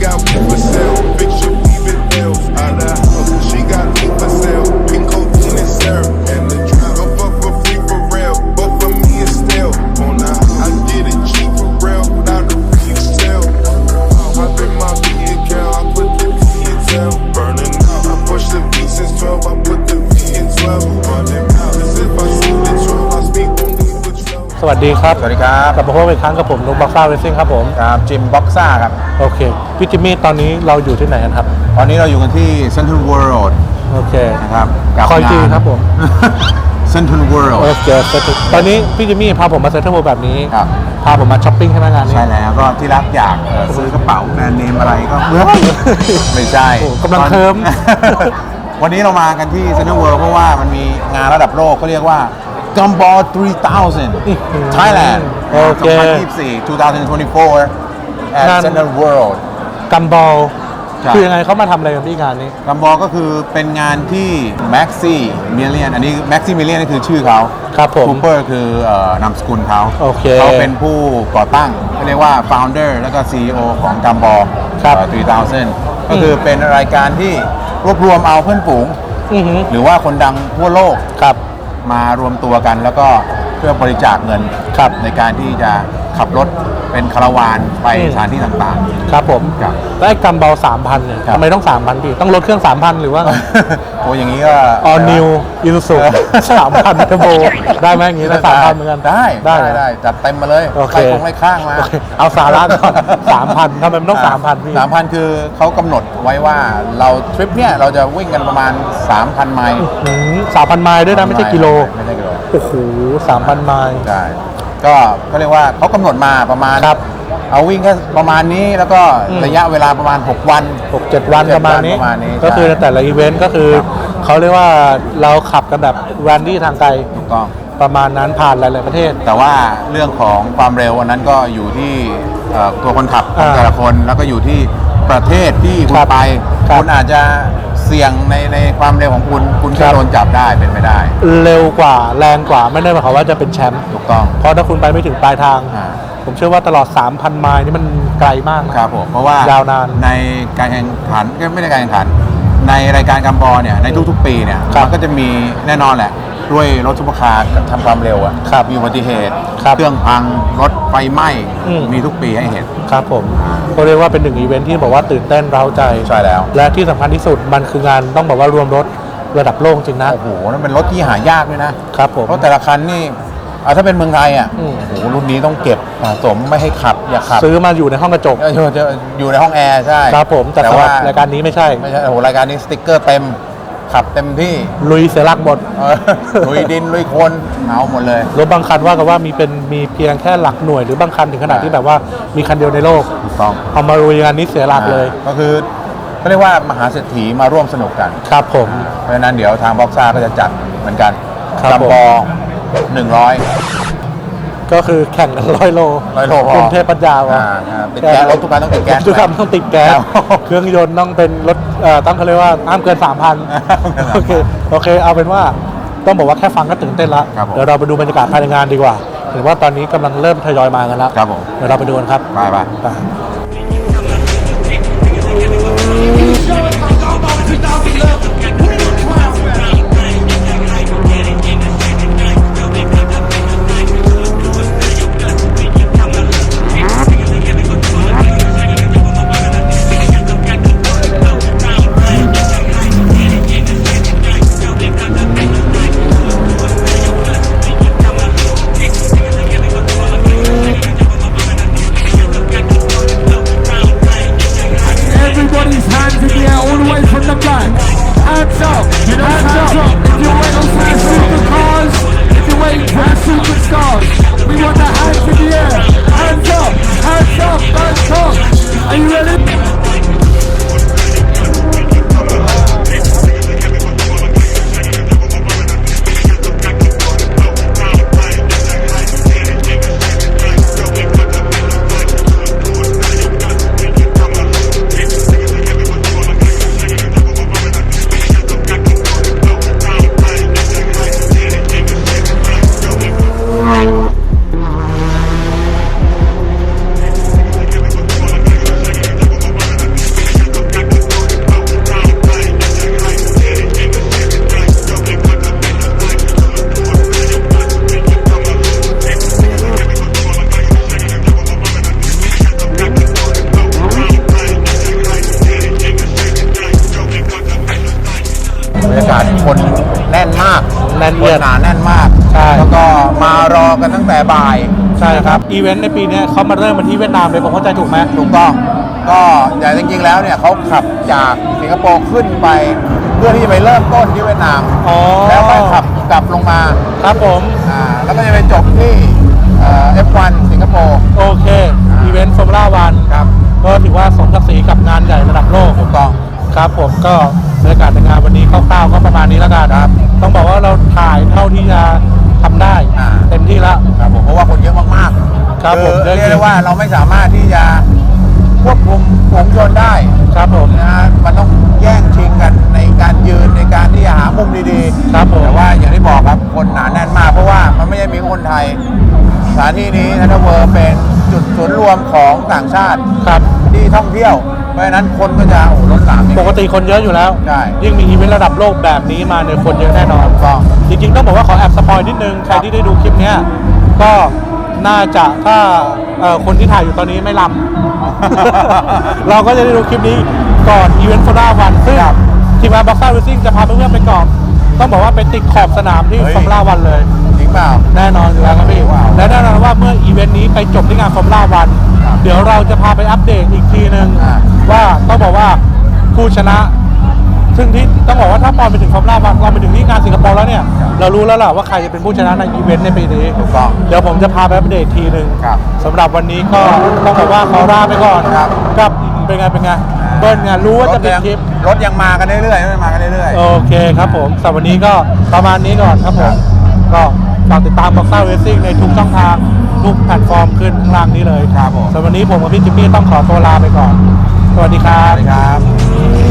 got สวัสดีครับสวัสดีครับกลับมาพบกันอีกครั้งกับผมนุ๊กบ็อกซ่าเรซิ่งครับผมครับจิมบ็อกซ่าครับ โอเคพี่จิมมี่ตอนนี้เราอยู่ที่ไหนกันครับ ตอนนี้เราอยู่กันที่ Central World โอเคนะครับคอยทีครับผม Central World โอเคเสร็จตอนนี้พี่จิมมี่พาผมมาเซ็นทรัลเวิลด์แบบนี้ครับพาผมมาช้อปปิ้งใช่ไหมงานนี้ ใช่แล้วก็ที่รักอยากเอ่อซื้อกระเป๋าแบรนด์เนมอะไรก็เมื่อไม่ใช่โอ้กำลังเคิมวันนี้เรามากันที่ Central World เพราะว่ามันมีงานระดับโลกเขาเรียกว่า Gumball 3000 Thailand โอเค 2024 2024 at งาน Central World กัมบอลใช่คือยังไงเขามาทำอะไรกันที่งานนี้ กัมบอลก็คือเป็นงานที่ Maxi Million อันนี้ Maxi Million นี่คือชื่อเขา ครับผม คูเปอร์คือเอ่อนามสกุลเขาโอเคเขาเป็นผู้ก่อตั้งเขาเรียกว่า founder แล้วก็ CEO ของกัมบอลครับ3000 ก็คือเป็นรายการที่รวบรวมเอาเพื่อนฝูง อือหือ หรือว่าคนดังทั่วโลก ครับ มารวมตัวกัน แล้วก็เพื่อบริจาคเงินครับในการที่จะขับรถเป็นคาราวานไปอืม สถานที่ต่าง ครับผมครับแล้วไอ้กัมบอลสามพันเนี่ยครับ ทำไมต้องสามพันพี่ต้องลดเครื่องสามพันหรือว่าๆ โอ้อย่างนี้ก็ออนิวยูสุสามพันเทอร์โบได้ไหมอย่างนี้นะสามพันเหมือนกัน ได้ได้ได้ได้จัดเต็มมาเลยโอเค ไล่คงไล่ข้างมา โอเคเอาสาระก่อนสามพันทำไมมันต้องสามพันพี่ สามพันคือเขากำหนดไว้ว่าเราทริปเนี่ยเราจะวิ่งกันประมาณ 3,000 ไมล์สามพันไมล์ด้วยนะ ไม่ใช่กิโล ไม่ใช่กิโลโอ้โหสามพันไมล์ ใช่ก็ก็เรียกว่าเขากำหนดมาประมาณครับ เอาวิ่งแค่ประมาณนี้แล้วก็อืม ระยะเวลาประมาณ 6 วัน หกเจ็ดวันเจ็ดประมาณนี้ วันประมาณนี้ก็คือใช่แต่ละอีเวนต์ก็คือครับเขาเรียกว่าเราขับกันแบบแวนดี้ทางไกลถูกต้อง ประมาณนั้นผ่านหลาย ๆ ประเทศ แต่ว่าเรื่องของความเร็ววันนั้นก็อยู่ที่เอ่อตัวคนขับของอ่าแต่ละคน แล้วก็อยู่ที่ประเทศที่คุคณรับไปครับคุณอาจจะ เสี่ยงในในความเร็วของคุณคุณครัก็บ โดนจับได้เป็นไม่ได้เร็วกว่าแรงกว่าไม่ได้หมายความว่าจะเป็นแชมป์ถูกต้องเพราะถ้าคุณไปไม่ถึงปลายทาง อ่าผมเชื่อว่าตลอด 3,000 ไมล์นี่มันไกลมากนะ ครับผมเพราะว่ายาวนานในการแข่งขันก็ไม่ได้การแข่งขัน ในรายการกัมบอลเนี่ยในทุกๆ ปีเนี่ยครับ มันก็จะมีแน่นอนแหละ ด้วยรถซุปเปอร์คาร์ทำความเร็วอะครับมีอุบัติเหตุ ครับเครื่องพังรถไฟไหม้อืม มีทุกปีให้เห็น ครับผมก็เรียกว่าเป็นหนึ่งอีเวนท์ที่บอกว่าตื่นเต้นเร้าใจ ใช่แล้ว และที่สำคัญที่สุดมันคืองานต้องบอกว่ารวมรถระดับโลกจริงนะ โอ้โหนั่นเป็นรถที่หายากด้วยนะครับผม เพราะแต่ละคันนี่อะถ้าเป็นเมืองไทยอะอืม โอ้โหรุ่นนี้ต้องเก็บสะสมไม่ให้ขับอย่าขับซื้อมาอยู่ในห้องกระจก เออจะอยู่ในห้องแอร์ใช่ครับผมแต่สำหว่ารับรายการนี้ไม่ใช่ ไม่ใช่โอ้โหรายการนี้สติ๊กเกอร์เต็ม ขับเต็มที่ลุยเสียหลักหมดเออลุยดินลุยโคลนเอาหมดเลย รถบางคันว่ากันว่ามีเป็นมีเพียงแค่หลักหน่วยหรือบางคันถึงขนาดที่แบบว่ามีคันเดียวในโลกถูกต้องเอามาลุยงานนี้เสียหลักเลยอ่าก็คือเขาเรียกว่ามหาเศรษฐีมาร่วมสนุกกันครับผม เพราะฉะนั้นเดี๋ยวทางบ็อกซ่าก็จะจัดเหมือนกันครับจัมบอหนึ่งร้อย ก็คือแข่งกันร้อยโลร้อยโลพอกรุงเทพปัญญาวะอ่าอ่าติดแก๊สรถทุกคันต้องติดแก๊ส ทุกคันต้องติดแก๊ส ครับ เครื่องยนต์ต้องเป็นรถเอ่อต้องเขาเรียกว่าห้ามเกิน 3,000 โอเค โอเค เอาเป็นว่าต้องบอกว่าแค่ฟังก็ตื่นเต้นละครับผมเดี๋ยวเราไปดูบรรยากาศภายในงานดีกว่า เห็นว่าตอนนี้กำลังเริ่มทยอยมากันแล้วครับผม เดี๋ยวเราไปดูกันครับไปไป ไป Everybody's คนแน่นมากแน่นคเอียนดหนาแน่นมากใช่ช่ แล้วก็มารอกันตั้งแต่บ่าย ใช่ครับ อีเวนต์ในปีเนี้ยเขามาเริ่มมาที่เวียดนามเลยผมเข้าใจถูกไหม ถูกต้องก็แต่จริงๆแล้วเนี่ยเขาขับจากสิงคโปร์ขึ้นไป เพื่อที่จะไปเริ่มต้นที่เวียดนามอ๋อ แล้วก็ขับกลับลงมาครับผม อ่าแล้วก็จะไปจบที่เอ่อ F1 สิงคโปร์ โอเค อีเวนต์ฟอร์มูล่าวันครับ ก็ถือว่าสมศักดิ์ศรีกับงานใหญ่ระดับโลก ถูกต้อง ครับผมก็บ รรยากาศในงานวันนี้คร่าวๆก็ประมาณนี้แล้วกันครับ ต้องบอกว่าเราถ่ายเท่าที่จะทำได้อ่า เต็มที่แล้ว ครับผมเพราะว่าคนเยอะมากๆครับผมอเยอะจริงเรียกได้ว่าเราไม่สามารถที่จะควบคุมฝูงชนได้ครับผม นะฮะมันต้องแย่งชิงกันในการยืนในการที่จะหามุมดีๆครับผม แต่ว่าอย่างที่บอกครับคนหนาแน่นมาก เพราะว่ามันไม่ใช่มีคนไทยสถานที่นี้ทันเวอร์เป็นจุดศูนย์รวมของต่างชาติ ครับ ที่ท่องเที่ยว เพราะฉะนั้นคนก็จะโอ้โหล้นหลามปกติคนเยอะอยู่แล้ว ใช่ยิ่งมีอีเวนต์ระดับโลกแบบนี้มาเนี่ยคนเยอะแน่นอนถูกต้องจริงๆต้องบอกว่าขอแอบสปอยนิดนึง ใครที่ได้ดูคลิปเนี้ยก็น่าจะถ้าเอ่อคนที่ถ่ายอยู่ตอนนี้ไม่ลำ เราก็จะได้ดูคลิปนี้ก่อนอีเวนต์โฟด้าวันซึ่งครับทีมงานบ็อกซ่าเรซิ่งจะพาเพื่อนๆไปก่อนต้องบอกว่าไปติดขอบสนามที่เฮ้ยฟอร์มูล่าวันเลยจริง เปล่า แน่นอนอยู่แล้วครับพี่ว้าว และแน่นอนว่าเมื่ออีเวนต์นี้ไปจบที่งานฟอร์มูล่าวัน ครับเดี๋ยวเราจะพาไปอัปเดตอีกทีนึงอ่า ว่าต้องบอกว่าผู้ชนะ ซึ่งที่ต้องบอกว่าถ้าปอนไปถึงฟอร์มูล่าวันเราไปถึงที่งานสิงคโปร์แล้วเนี่ย เรารู้แล้วล่ะว่าใครจะเป็นผู้ชนะในอีเวนต์ในปีนี้ ถูกต้อง เดี๋ยวผมจะพาไปอัปเดตทีหนึ่งครับสำหรับวันนี้ก็ต้องบอกว่าขอลาไปก่อนครับ กับเป็นไงเป็นไงเบิ้ลไงรู้ว่าจะเป็นรถยังคลิป รถยังมากันเรื่อยๆมากันเรื่อยโอเคครับผมสำหรับวันนี้ก็ประมาณนี้ก่อนครับผม ก็ากติดตามบ็อกซ่าเรซิ่งในทุกช่องทางทุกแพลตฟอร์มขึ้นข้างล่างนี้เลยครับผมสำหรับวันนี้ผมกับพี่จิมมี่ต้องขอตัวลาไปก่อน สวัสดีครับ สวัสดีครับ